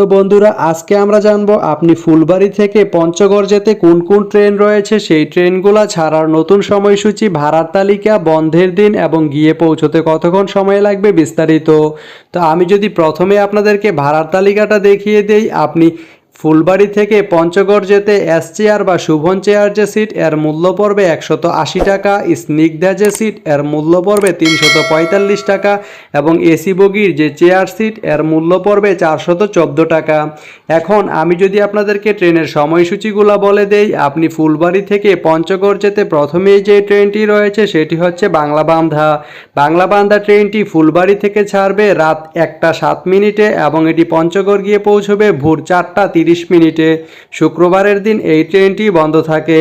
তো বন্ধুরা, আজকে আমরা জানব আপনি ফুলবাড়ি থেকে পঞ্চগড় যেতে কোন কোন ট্রেন রয়েছে? সেই ট্রেনগুলো ছাড়ার নতুন সময়সূচি, ভাড়ার তালিকা, বন্ধের দিন এবং গিয়ে পৌঁছতে কতক্ষণ সময় লাগবে বিস্তারিত। তো আমি যদি প্রথমে আপনাদেরকে ভাড়ার তালিকাটা দেখিয়ে দেই, আপনি ফুলবাড়ি থেকে পঞ্চগড় যেতে এস চেয়ার বা শুভন চেয়ার যে সিট এর মূল্য পড়বে একশত আশি টাকা, স্নিগ্ধা যে সিট এর মূল্য পড়বে তিনশত পঁয়তাল্লিশ টাকা এবং এসি বগির যে চেয়ার সিট এর মূল্য পড়বে চারশত চোদ্দ টাকা। এখন আমি যদি আপনাদেরকে ট্রেনের সময়সূচিগুলো বলে দেই, আপনি ফুলবাড়ি থেকে পঞ্চগড় যেতে প্রথমেই যে ট্রেনটি রয়েছে সেটি হচ্ছে বাংলা বান্ধা বাংলা বান্ধা ট্রেনটি ফুলবাড়ি থেকে ছাড়বে রাত একটা সাত মিনিটে এবং এটি পঞ্চগড় গিয়ে পৌঁছবে ভোর চারটা তিরিশ মিনিটে শুক্রবারের দিন এই ট্রেনটি বন্ধ থাকে।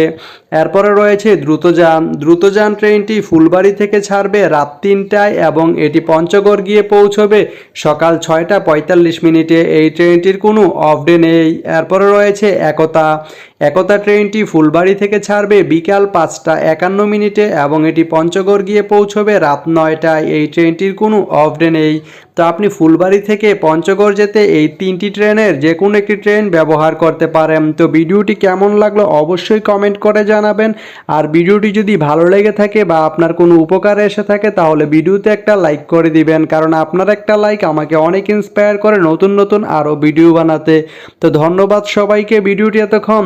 এরপরে রয়েছে দ্রুতযান। দ্রুতযান ট্রেনটি ফুলবাড়ি থেকে ছাড়বে রাত তিনটায় এবং এটি পঞ্চগড় গিয়ে পৌঁছবে সকাল ছয়টা পঁয়তাল্লিশ মিনিটে। এই ট্রেনটির কোনো অফ ডে নেই। এরপরে রয়েছে একতা। একতা ট্রেনটি ফুলবাড়ি থেকে ছাড়বে বিকাল পাঁচটা একান্ন মিনিটে এবং এটি পঞ্চগড় গিয়ে পৌঁছবে রাত নয়টায়। এই ট্রেনটির কোনো অফ ডে নেই। তো আপনি ফুলবাড়ি থেকে পঞ্চগড় যেতে এই তিনটি ট্রেনের যে কোনো একটি ট্রেন ব্যবহার করতে পারেন। তো ভিডিওটি কেমন লাগল অবশ্যই কমেন্ট করে জানাবেন। আর ভিডিওটি যদি ভালো লেগে থাকে বা আপনার কোনো উপকারে এসে থাকে, তাহলে ভিডিওতে একটা লাইক করে দিবেন। কারণ আপনার একটা লাইক আমাকে অনেক ইন্সপায়ার করে নতুন নতুন আরও ভিডিও বানাতে। তো ধন্যবাদ সবাইকে। ভিডিওটি এতক্ষণ